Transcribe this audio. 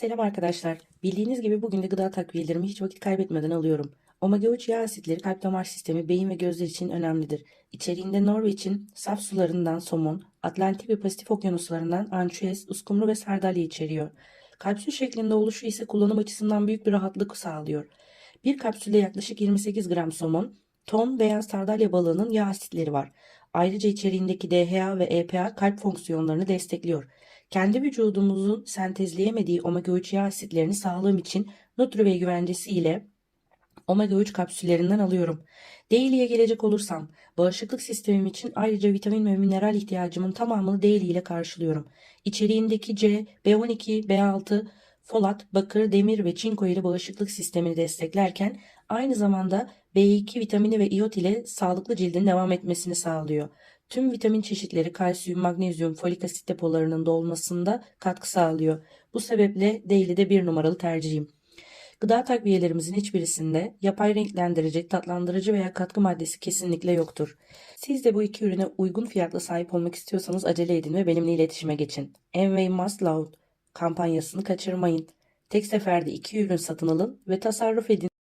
Selam arkadaşlar. Bildiğiniz gibi bugün de gıda takviyelerimi hiç vakit kaybetmeden alıyorum. Omega 3 yağ asitleri kalp damar sistemi, beyin ve gözler için önemlidir. İçeriğinde Norveç'in saf sularından somon, Atlantik ve Pasifik okyanuslarından ançüez, uskumru ve sardalya içeriyor. Kapsül şeklinde oluşu ise kullanım açısından büyük bir rahatlık sağlıyor. Bir kapsülde yaklaşık 28 gram somon, ton veya sardalya balığının yağ asitleri var. Ayrıca içeriğindeki DHA ve EPA kalp fonksiyonlarını destekliyor. Kendi vücudumuzun sentezleyemediği omega 3 yağ asitlerini sağlığım için Nutri güvencesi ile omega 3 kapsüllerinden alıyorum. Daily'e gelecek olursam, bağışıklık sistemim için ayrıca vitamin ve mineral ihtiyacımın tamamını Daily ile karşılıyorum. İçeriğindeki C, B12, B6, folat, bakır, demir ve çinko ile bağışıklık sistemini desteklerken aynı zamanda B2 vitamini ve iot ile sağlıklı cildin devam etmesini sağlıyor. Tüm vitamin çeşitleri kalsiyum, magnezyum, folik asit depolarının dolmasında katkı sağlıyor. Bu sebeple Daily'de bir numaralı tercihim. Gıda takviyelerimizin hiçbirisinde yapay renklendirici, tatlandırıcı veya katkı maddesi kesinlikle yoktur. Siz de bu iki ürüne uygun fiyatla sahip olmak istiyorsanız acele edin ve benimle iletişime geçin. Envy Must Love kampanyasını kaçırmayın. Tek seferde iki ürün satın alın ve tasarruf edin.